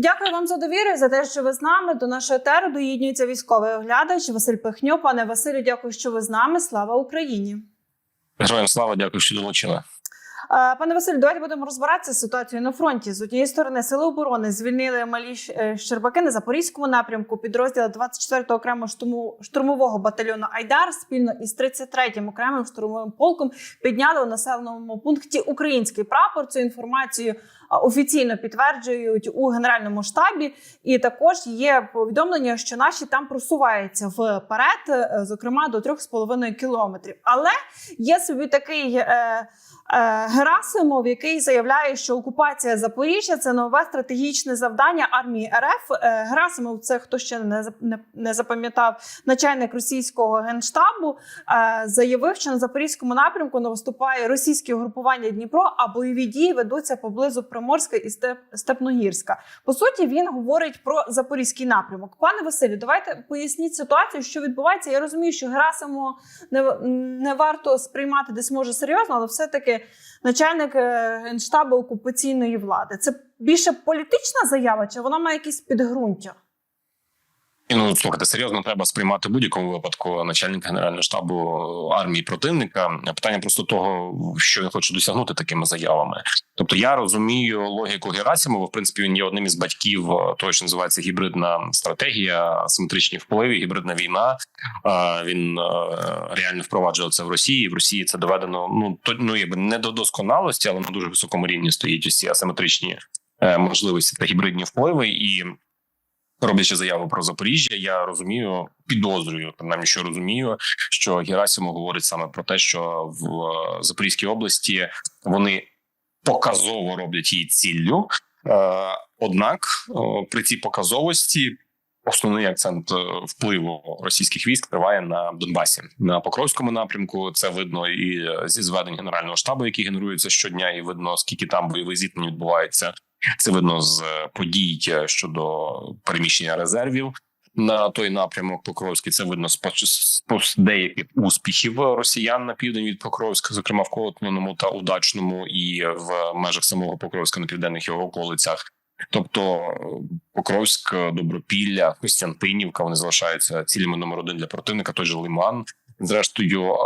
Дякую вам за довіру і за те, що ви з нами. До нашого етеру доєднюється військовий оглядач Василь Пихньо. Пане Василю, дякую, що ви з нами. Слава Україні. Героям слава, дякую, що долучили. Е, Пане Василю, давайте будемо розбиратися з ситуацією на фронті. З однієї сторони, сили оборони звільнили малі е, Щербаки на запорізькому напрямку. Підрозділи 24-го окремого штурмового батальйону Айдар спільно із 33-м окремим штурмовим полком підняли у населеному пункті український прапор. Цю інформацію офіційно підтверджують у генеральному штабі. І також є повідомлення, що наші там просуваються вперед, е, зокрема до 3,5 кілометрів. Але є собі такий. Е, Е, Герасимов, який заявляє, що окупація Запоріжжя це нове стратегічне завдання армії РФ. Е, Герасимов, це хто ще не не, запам'ятав, начальник російського генштабу, е, заявив, що на запорізькому напрямку наступає російське угрупування Дніпро, а бойові дії ведуться поблизу Приморська і Степ, Степногірська. По суті, він говорить про запорізький напрямок. Пане Василю, давайте поясніть ситуацію, що відбувається. Я розумію, що Герасимова не, не варто сприймати десь може серйозно, але все-таки начальник е, генштабу окупаційної влади. Це більше політична заява, чи вона має якісь підґрунтя? Ну слухайте, серйозно треба сприймати в будь-якому випадку начальника генерального штабу армії противника. Питання просто того, що він хоче досягнути такими заявами. Тобто, я розумію логіку Герасимова. В принципі, він є одним із батьків е, того, що називається гібридна стратегія, асиметричні впливи, гібридна війна. Е, Він е, реально впроваджував це в Росії. В Росії це доведено ну то ну якби не до досконалості, але на дуже високому рівні стоїть усі асиметричні е, можливості та гібридні впливи і. Роблячи заяву про Запоріжжя, я розумію, підозрюю, принаймні, що розумію, що Герасимов говорить саме про те, що в е, Запорізькій області вони показово роблять її ціллю. Е, однак при цій показовості основний акцент е, впливу російських військ триває на Донбасі на Покровському напрямку. Це видно і зі зведень генерального штабу, які генеруються щодня, і видно скільки там бойових зіткнень відбувається. Це видно з подій е, щодо переміщення резервів на той напрямок Покровський. Це видно з деяких успіхів росіян на південь від Покровська, зокрема в Колотному та Удачному, і в межах самого Покровська на південних його околицях. Тобто е, Покровськ, Добропілля, Костянтинівка вони залишаються цілями номер один для противника. Той же Лиман. Зрештою, е,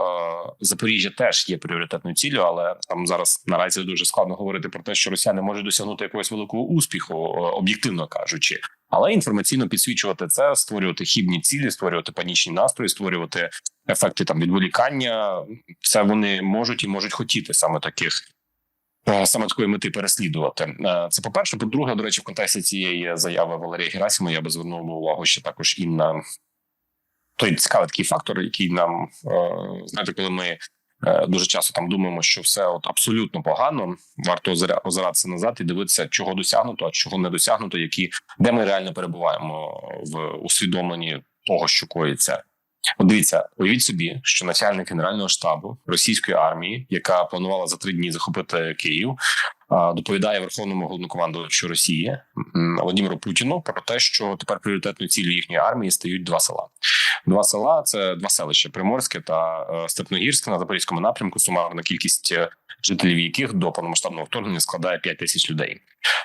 Запоріжжя теж є пріоритетною ціллю, але там зараз наразі дуже складно говорити про те, що росіяни можуть досягнути якогось великого успіху, е, об'єктивно кажучи. Але інформаційно підсвічувати це, створювати хібні цілі, створювати панічні настрої, створювати ефекти там відволікання. Це вони можуть і можуть хотіти саме таких. е, Саме такої мети переслідувати це по перше. По друге, до речі, в контексті цієї заяви Валерія Герасимова я би звернув увагу ще також і на той цікавий такий фактор, який нам е, знаєте, коли ми е, дуже часто там думаємо, що все от абсолютно погано, варто озира- озиратися назад і дивитися, чого досягнуто, а чого не досягнуто, які де ми реально перебуваємо в усвідомленні того, що коїться. От дивіться, уявіть собі, що начальник генерального штабу російської армії, яка планувала за три дні захопити Київ, доповідає верховному головнокомандувачу Росії Володимиру Путіну про те, що тепер пріоритетною ціллю їхньої армії стають два села. Два села це два селища Приморське та е, Степногірське на запорізькому напрямку. Сумарна кількість е, жителів яких до повномасштабного вторгнення складає 5 тисяч людей.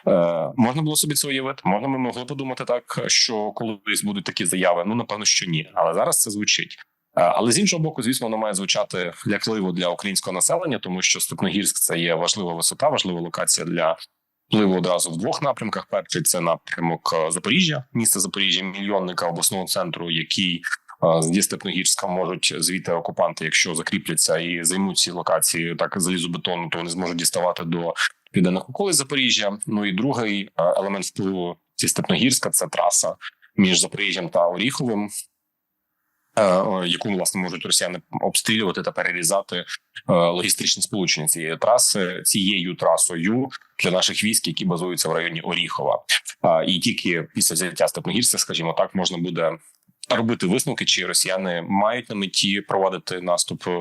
Е, можна було собі це уявити. Можна ми могли подумати так, що колись будуть такі заяви. Ну напевно, що ні. Але зараз це звучить. Е, Але з іншого боку, звісно, воно має звучати лякливо для українського населення, тому що Степногірськ це є важлива висота, важлива локація для впливу одразу в двох напрямках. Перший це напрямок е, Запоріжжя, місто Запоріжжя, мільйонника обласного центру, який е, зі Степногірська можуть звідти окупанти, якщо закріпляться і займуть ці локації так залізобетонно, то вони зможуть діставати до південних околиць Запоріжжя. Ну і другий елемент впливу зі Степногірська це траса між Запоріжжям та Оріховим. Е, Яку власне можуть росіяни обстрілювати та перерізати е, логістичне сполучення цієї траси цією трасою для наших військ, які базуються в районі Оріхова. А, І тільки після взяття Степногірська, скажімо так, можна буде робити висновки, чи росіяни мають на меті проводити наступ е,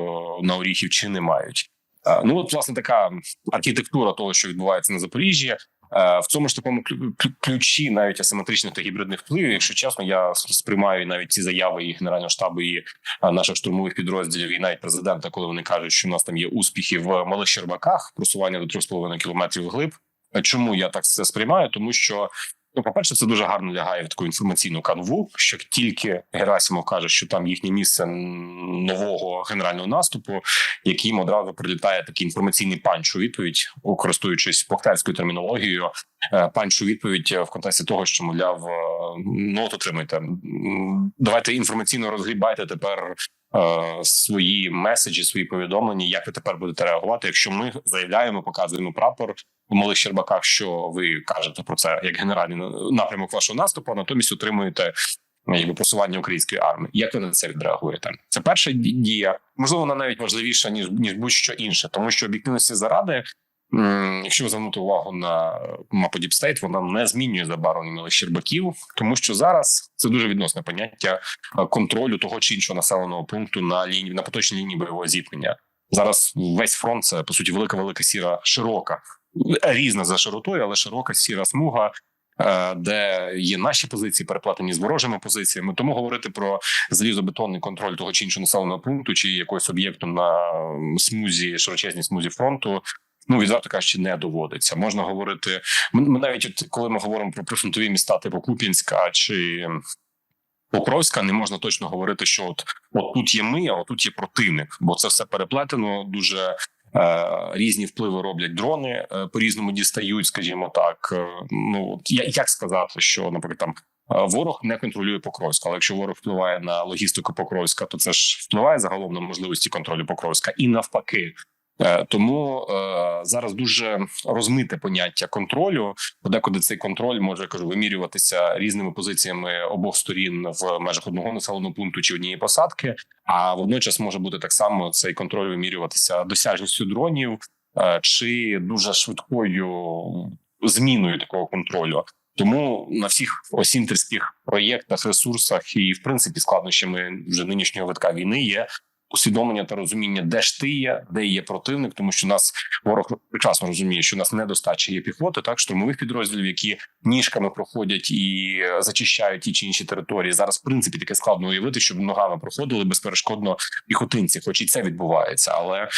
на Оріхів, чи не мають. Е, Ну от власне така архітектура того, що відбувається на Запоріжжі. Е, В цьому ж такому клю- клю- ключі навіть асиметричних та гібридних впливів, якщо чесно, я сприймаю навіть ці заяви і генерального штабу і е, наших штурмових підрозділів, і навіть президента, коли вони кажуть, що в нас там є успіхи в малих Щербаках, просування до 3,5 кілометрів вглиб. Е, Чому я так це сприймаю? Тому що Ну, по-перше, це дуже гарно лягає в таку інформаційну канву. Що тільки Герасимов каже, що там їхнє місце нового генерального наступу, яким одразу прилітає такий інформаційний панч у відповідь, користуючись бухтарською термінологією, е, панч у відповідь е, в контексті того, що мовляв, е, ну от отримайте, давайте інформаційно розгрібайте тепер. Е, Свої меседжі, свої повідомлення, як ви тепер будете реагувати, якщо ми заявляємо, показуємо прапор у малих Щербаках, що ви кажете про це як генеральний напрямок вашого наступу, а натомість отримуєте е, якби просування української армії. Як ви на це відреагуєте? Це перша дія. Можливо, вона навіть важливіша ніж ніж будь-що інше, тому що об'єктивності заради. Якщо звернути увагу на мапу Deep State, вона не змінює забарвлення Щербаків, тому що зараз це дуже відносне поняття е, контролю того чи іншого населеного пункту на лінії на поточній лінії бойового зіткнення. Зараз весь фронт це по суті велика, велика сіра, широка, різна за широтою, але широка сіра смуга, е, де є наші позиції переплатені з ворожими позиціями. Тому говорити про залізобетонний контроль того чи іншого населеного пункту чи якогось об'єкту на смузі, широчезній смузі фронту. Ну, відверто кажучи, не доводиться. Можна говорити. Ми, навіть от коли ми говоримо про прифронтові міста, типу Куп'янська чи Покровська, не можна точно говорити, що от, от тут є ми, а от тут є противник, бо це все переплетено. Дуже е, різні впливи роблять дрони, е, по різному дістають, скажімо так. Е, ну я- як сказати, що, наприклад, там. Ворог не контролює Покровська, але якщо ворог впливає на логістику Покровська, то це ж впливає загалом на можливості контролю Покровська і навпаки. Е, Тому е, зараз дуже розмите поняття контролю. Подекуди цей контроль може я кажу вимірюватися різними позиціями обох сторін в межах одного населеного пункту чи однієї посадки. А водночас може бути так само цей контроль вимірюватися досяжністю дронів е, чи дуже швидкою зміною такого контролю. Тому на всіх осінтерських проєктах, ресурсах і в принципі складнощами вже нинішнього витка війни є усвідомлення та розуміння, де ж ти є, де є противник, тому що нас ворог прекрасно розуміє, що у нас недостача є піхоти, так штурмових підрозділів, які ніжками проходять і е, зачищають ті чи інші території. Зараз в принципі таке складно уявити, щоб ногами проходили безперешкодно піхотинці, хоч і це відбувається, але е,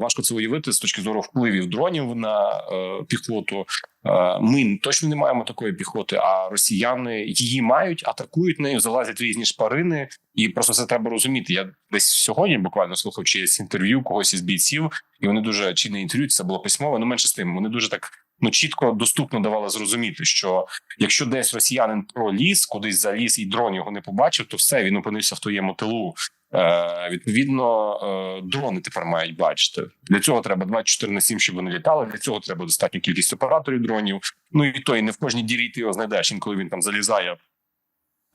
важко це уявити з точки зору впливів дронів на е, піхоту. Е, Ми точно не маємо такої піхоти, а росіяни її мають, атакують нею, залазять різні шпарини, і просто це треба розуміти. Я десь сьогодні буквально слухав чиєсь інтерв'ю когось із бійців, і вони дуже чи не інтерв'ю, це було письмове, ну менше з тим. Вони дуже так ну чітко доступно давали зрозуміти, що якщо десь росіянин проліз, кудись заліз і дрон його не побачив, то все він опинився в твоєму тилу. Е, відповідно, е, дрони тепер мають бачити. Для цього треба 24 на 7, щоб вони літали. Для цього треба достатню кількість операторів дронів. Ну і то і не в кожній дірі ти його знайдеш. Інколи він там залізає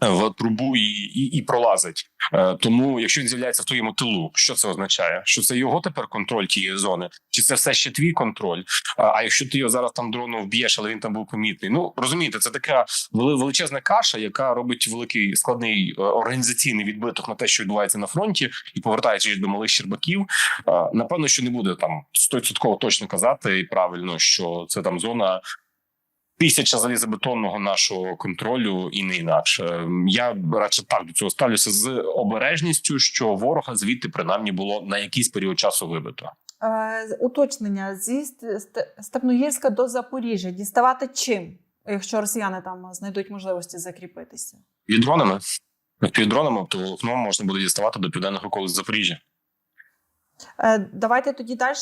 в трубу і, і, і пролазить. Е, тому, якщо він з'являється в твоєму тилу, що це означає? Що це його тепер контроль тієї зони, чи це все ще твій контроль? А, якщо ти його зараз там дроном вб'єш, але він там був помітний. Ну розумієте, це така величезна каша, яка робить великий складний е, організаційний відбиток на те, що відбувається на фронті, і повертаючись до малих щербаків. е, Напевно, що не буде там 100% точно казати і правильно, що це там зона тисяча залізобетонного нашого контролю і не інакше. Я радше так до цього ставлюся з обережністю, що ворога звідти принаймні було на якийсь період часу вибито. Е, уточнення зі Ст- Ст- Степногірська до Запоріжжя діставати чим, якщо росіяни там знайдуть можливості закріпитися? І дронами під дронами то волокно можна буде діставати до південних околиць Запоріжжя. Е, Давайте тоді далі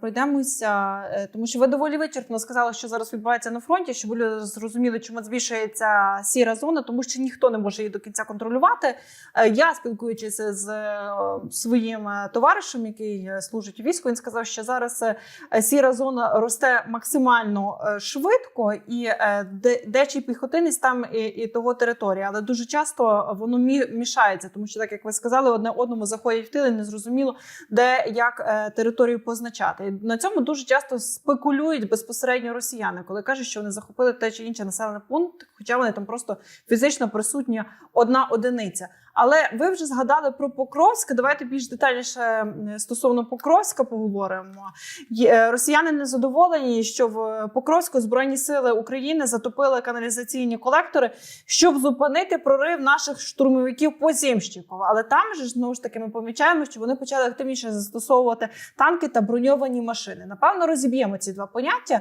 пройдемося, е, тому що ви доволі вичерпно сказали, що зараз відбувається на фронті, щоб люди зрозуміли, чому збільшується сіра зона, тому що ніхто не може її до кінця контролювати. Е, Я спілкуючись з е, своїм е, товаришем, який е, служить у війську, він сказав, що зараз е, сіра зона росте максимально е, швидко, і е, де, дечий піхотинець там і, і того територія, але дуже часто воно мішається, тому що, так як ви сказали, одне одному заходять в тили, незрозуміло, де як е, територію позначати. На цьому дуже часто спекулюють безпосередньо росіяни, коли кажуть, що вони захопили те чи інше населений пункт, хоча вони там просто фізично присутня одна одиниця. Але ви вже згадали про Покровськ. Давайте більш детальніше стосовно Покровська поговоримо. Е, Росіяни не задоволені, що в Покровську збройні сили України затопили каналізаційні колектори, щоб зупинити прорив наших штурмовиків по Зімщикову. Але там же знову ж таки ми помічаємо, що вони почали активніше застосовувати танки та броньовані машини. Напевно, розіб'ємо ці два поняття.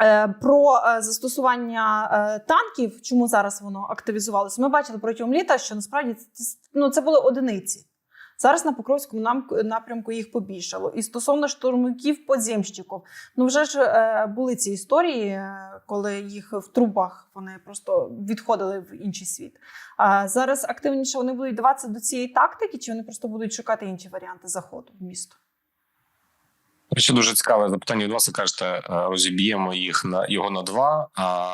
Е, Про е, застосування е, танків, чому зараз воно активізувалося? Ми бачили протягом літа, що насправді ну, це були одиниці. Зараз на Покровському нам- напрямку їх побільшало. І стосовно штурмовиків подземщиків, ну вже ж були ці історії, коли їх в трубах вони просто відходили в інший світ. А зараз активніше вони будуть даватися до цієї тактики, чи вони просто будуть шукати інші варіанти заходу в місто? Речі, дуже цікаве запитання від вас. Ви кажете, е, розіб'ємо їх на його на два. А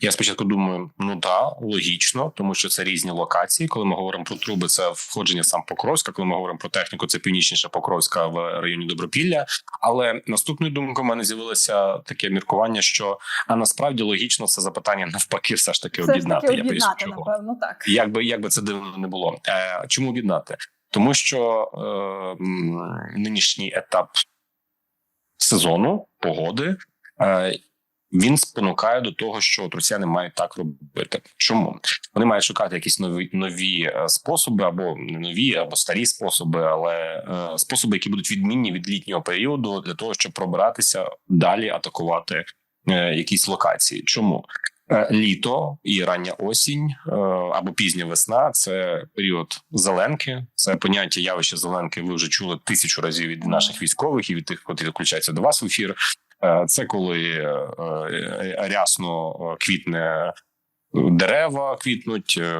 я спочатку думаю, ну да, логічно, тому що це різні локації. Коли ми говоримо про труби, це входження сам Покровська. Коли ми говоримо про техніку, це північніше Покровська в районі Добропілля. Але наступною думкою в мене з'явилося таке міркування, що а насправді логічно це запитання навпаки, все ж таки Все об'єднати. таки Я поясню, об'єднати, напевно, так. Як би як би це дивно не було. Е, чому об'єднати? Тому що е, нинішній етап сезону погоди е, він спонукає до того, що от росіяни мають так робити. Чому вони мають шукати якісь нові нові е, способи, або не нові, або старі способи, але е, способи, які будуть відмінні від літнього періоду, для того, щоб пробиратися далі, атакувати якісь локації. Чому? Е, Літо і рання осінь е, або пізня весна це період зеленки. Це поняття явище зеленки. Ви вже чули тисячу разів від наших військових і від тих, хто включаються до вас в ефір. Е, Це коли рясно квітне дерева, квітнуть, е,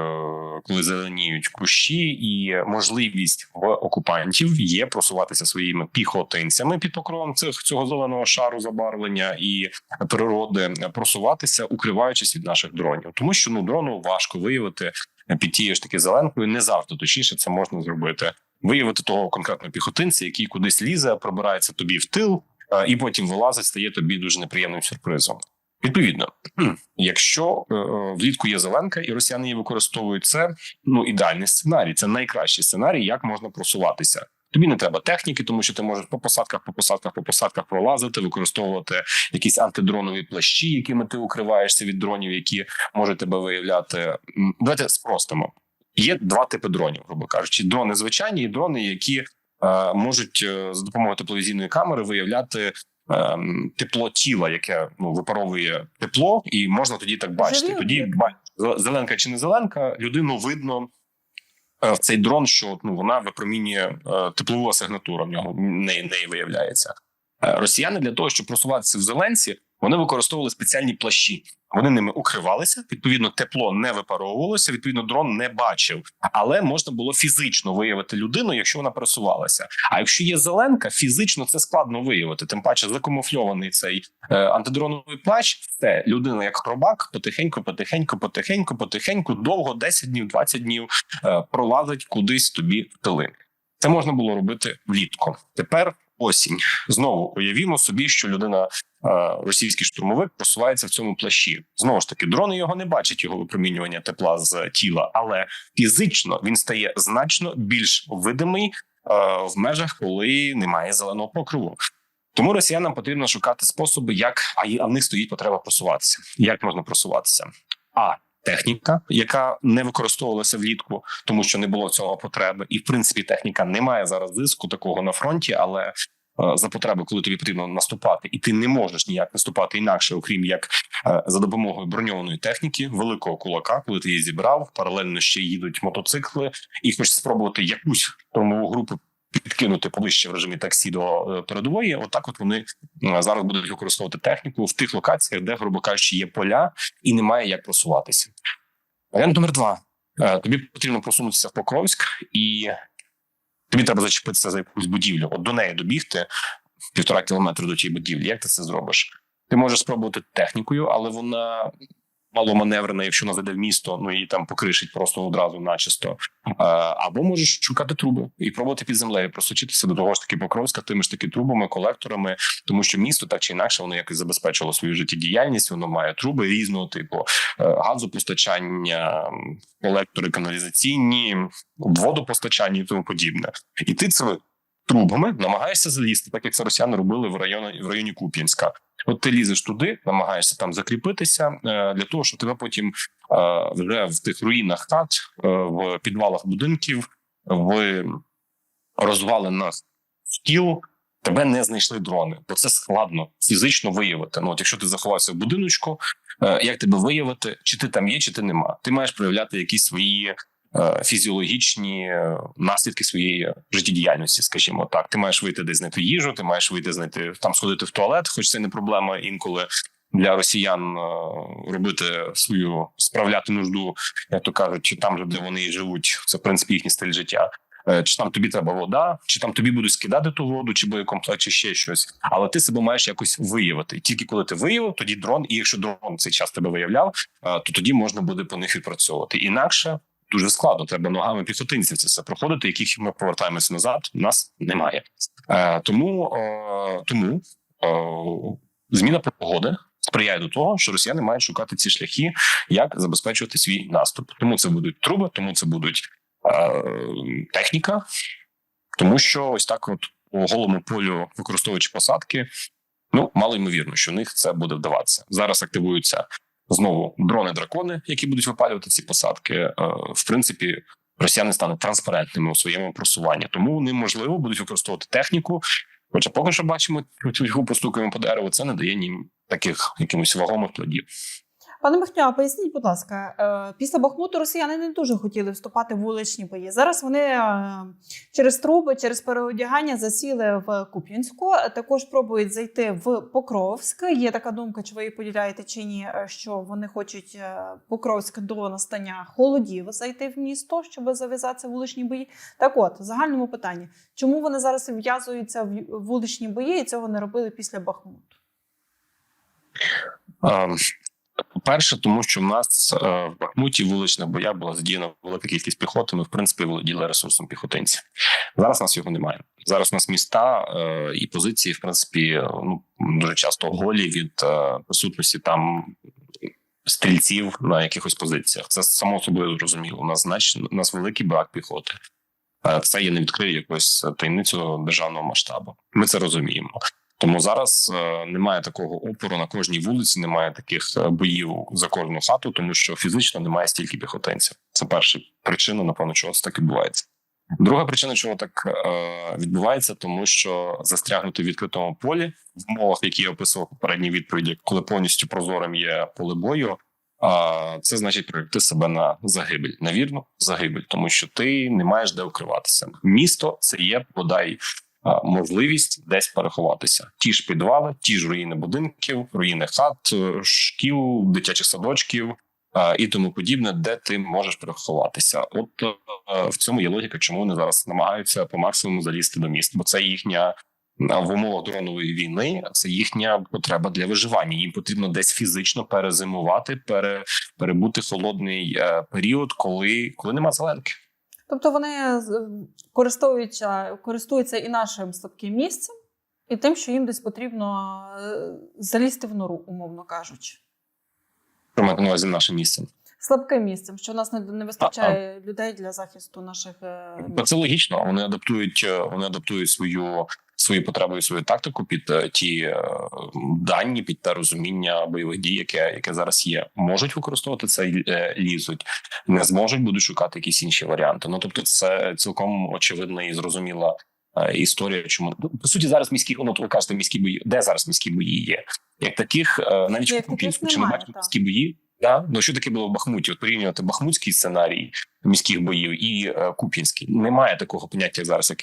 коли зеленіють кущі, і можливість в окупантів є просуватися своїми піхотинцями під покровом цих цього зеленого шару забарвлення і природи, просуватися, укриваючись від наших дронів, тому що ну дрону важко виявити під тією ж таки зеленкою. Не завжди точніше це можна зробити. Виявити того конкретного піхотинця, який кудись лізе, пробирається тобі в тил, е, і потім вилазить, стає тобі дуже неприємним сюрпризом. Відповідно, якщо е, е, влітку є зеленка, і росіяни її використовують, це ну ідеальний сценарій. Це найкращий сценарій, як можна просуватися. Тобі не треба техніки, тому що ти можеш по посадках, по посадках, по посадках пролазити, використовувати якісь антидронові плащі, якими ти укриваєшся від дронів, які можуть тебе виявляти. Давайте спростимо. Є два типи дронів, грубо кажучи: дрони звичайні і дрони, які е, можуть е, за допомогою тепловізійної камери виявляти тепло тіла, яке ну випаровує тепло, і можна тоді так бачити. Живі Тоді зеленка чи не зеленка, людину видно. е, В цей дрон, що ну вона випромінює е, теплову асигнатуру в нього неї, неї виявляється. Е, Росіяни для того, щоб просуватися в зеленці, вони використовували спеціальні плащі. Вони ними укривалися. Відповідно, тепло не випаровувалося. Відповідно, дрон не бачив, але можна було фізично виявити людину, якщо вона пересувалася. А якщо є зеленка, фізично це складно виявити. Тим паче закамуфльований цей е, антидроновий плащ. Це людина як хробак, потихеньку, потихеньку, потихеньку, потихеньку, довго 10 днів, 20 днів е, пролазить кудись тобі в тили. Це можна було робити влітку. Тепер осінь. Знову уявімо собі, що людина, е, російський штурмовик, просувається в цьому плащі. Знову ж таки, дрони його не бачать його випромінювання тепла з тіла, але фізично він стає значно більш видимий е, в межах, коли немає зеленого покриву. Тому росіянам потрібно шукати способи, як а в них стоїть потреба просуватися. Як можна просуватися? А техніка, яка не використовувалася влітку, тому що не було цього потреби, і в принципі техніка не має зараз зиску такого на фронті, але е, за потреби, коли тобі потрібно наступати, і ти не можеш ніяк наступати інакше, окрім як е, за допомогою броньованої техніки, великого кулака, коли ти її зібрав, паралельно ще їдуть мотоцикли, і хочеш спробувати якусь штурмову групу підкинути поближче в режимі таксі до е, передової. Отак, от вони е, зараз будуть використовувати техніку в тих локаціях, де, грубо кажучи, є поля і немає як просуватися. Варіант номер два: Е, тобі потрібно просунутися в Покровськ, і тобі треба зачепитися за якусь будівлю. От до неї добігти півтора кілометри до тієї будівлі. Як ти це зробиш? Ти можеш спробувати технікою, але вона маломаневрена, якщо вона зайде в місто, ну її там покришить просто одразу начисто. Або можеш шукати труби і пробувати під землею, просочитися до того ж таки Покровська тими ж таки трубами, колекторами, тому що місто так чи інакше воно якось забезпечило свою життєдіяльність. Воно має труби різного типу е, газопостачання, колектори каналізаційні, водопостачання і тому подібне. І ти цими трубами намагаєшся залізти, так як це росіяни робили в районі в районі Куп'янська. От ти лізеш туди, намагаєшся там закріпитися е, для того, щоб тебе потім е, вже в тих руїнах хат, е, в підвалах будинків, в розвалинах стіл тебе не знайшли дрони, бо це складно фізично виявити. Ну, от якщо ти заховався в будиночку, як тебе виявити, чи ти там є, чи ти нема? Ти маєш проявляти якісь свої фізіологічні е, наслідки своєї життєдіяльності, скажімо так. Ти маєш вийти десь знайти їжу, ти маєш вийти знайти там сходити в туалет, хоч це не проблема інколи. Для росіян е, робити свою справляти нужду, як то кажуть, чи там же де вони живуть, це в принципі їхній стиль життя. Е, Чи там тобі треба вода, чи там тобі будуть скидати ту воду, чи боєкомплект, чи ще щось. Але ти себе маєш якось виявити. Тільки коли ти виявив, тоді дрон, і якщо дрон цей час тебе виявляв, е, то тоді можна буде по них відпрацьовувати. Інакше дуже складно. Треба ногами піхотинців це все проходити, яких ми повертаємося назад. Нас немає. Е, Тому е, тому е, зміна погоди сприяє до того, що росіяни мають шукати ці шляхи, як забезпечувати свій наступ. Тому це будуть труби, тому це будуть е, техніка, тому що ось так, от по голому полю, використовуючи посадки, ну мало ймовірно, що в них це буде вдаватися. Зараз активуються знову дрони-дракони, які будуть випалювати ці посадки. Е, в принципі. Росіяни стануть транспарентними у своєму просуванні, тому вони можливо будуть використовувати техніку. Хоча поки що бачимо цю постукаємо по дереву, це не дає ні таких якимось вагомих плодів. Пане Михню, а поясніть, будь ласка, е, після Бахмуту росіяни не дуже хотіли вступати в вуличні бої. Зараз вони е, через труби, через переодягання засіли в Куп'янську. Також пробують зайти в Покровськ. Є така думка, чи ви її поділяєте чи ні, е, що вони хочуть е, Покровськ до настання холодів зайти в місто, щоб зав'язатися в вуличні бої. Так от, в загальному питанні, чому вони зараз в'язуються в вуличні бої і цього не робили після Бахмуту? По-перше, тому що в нас е, в Бахмуті в вуличних боях була задіяна велика кількість піхоти. Ми в принципі володіли ресурсом піхотинців. Зараз нас його немає. Зараз у нас міста е, і позиції, в принципі, ну дуже часто голі від е, присутності там стрільців на якихось позиціях. Це само собою зрозуміло. У нас значно нас великий брак піхоти. Це є не відкриє якоюсь таємницю державного масштабу. Ми це розуміємо. Тому зараз е, немає такого опору на кожній вулиці, немає таких е, боїв за кожну хату, тому що фізично немає стільки піхотинців. Це перша причина, напевно, чого це так відбувається. Друга причина, чому так е, відбувається, тому що застрягнути в відкритому полі в умовах, які я описував попередній відповіді, коли повністю прозорим є поле бою. А це значить приректи себе на загибель, на вірну загибель, тому що ти не маєш де укриватися. Місто це є бодай можливість десь переховатися. Ті ж підвали, ті ж руїни будинків, руїни хат, е, шкіл, дитячих садочків і тому подібне, де ти можеш переховатися. От е, в цьому є логіка, чому вони зараз намагаються по максимуму залізти до міст, бо це їхня. В умовах дронової війни це їхня потреба для виживання. Їм потрібно десь фізично перезимувати, пере, перебути холодний е, період, коли, коли нема зеленки. Тобто вони користуються, користуються і нашим слабким місцем, і тим, що їм десь потрібно е, залізти в нору, умовно кажучи. Що мати на увазі нашим місцем? Слабким місцем, що в нас не, не вистачає людей для захисту наших е, це логічно. Вони адаптують, е, вони адаптують свою свої потреби і свою тактику під е, ті е, дані, під те розуміння бойових дій, яке яке зараз є. Можуть використовувати це е, лізуть, не зможуть, будуть шукати якісь інші варіанти. Ну тобто, це цілком очевидна і зрозуміла історія. Чому Ну, по суті зараз міські ну, ви кажете, міські бої, де зараз міські бої є? Як таких навіть Як таких чи немає, бачимо міські бої? Да? Ну що таке було в Бахмуті? От порівнювати бахмутський сценарій міських боїв і е, куп'янський. Немає такого поняття як зараз, як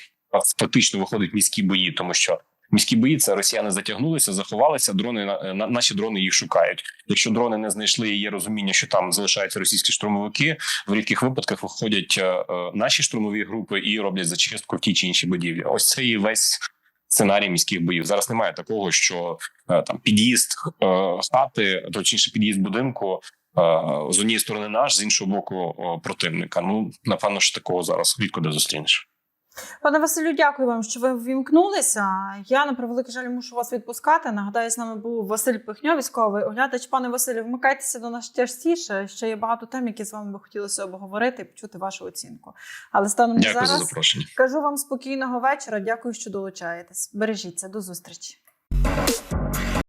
фактично виходить міські бої, тому що міські бої це росіяни затягнулися, заховалися. Дрони на, на наші дрони їх шукають. Якщо дрони не знайшли, і є розуміння, що там залишаються російські штурмовики. В рідких випадках виходять е, е, наші штурмові групи і роблять зачистку в тій чи іншій будівлі. Ось це і весь. Сценарій міських боїв зараз немає такого, що е, там під'їзд хати, точніше під'їзд будинку з однієї сторони наш, з іншого боку противника. Ну напевно, що такого зараз рідко де зустрінеш. Пане Василю, дякую вам, що ви ввімкнулися. Я на превеликий жаль мушу вас відпускати. Нагадаю, з нами був Василь Пихньо, військовий оглядач. Пане Василю, вмикайтеся до нас частіше. Ще є багато тем, які з вами би хотілося обговорити і почути вашу оцінку. Але станом Дякую за зараз запрошення. кажу вам спокійного вечора. Дякую, що долучаєтесь. Бережіться до зустрічі.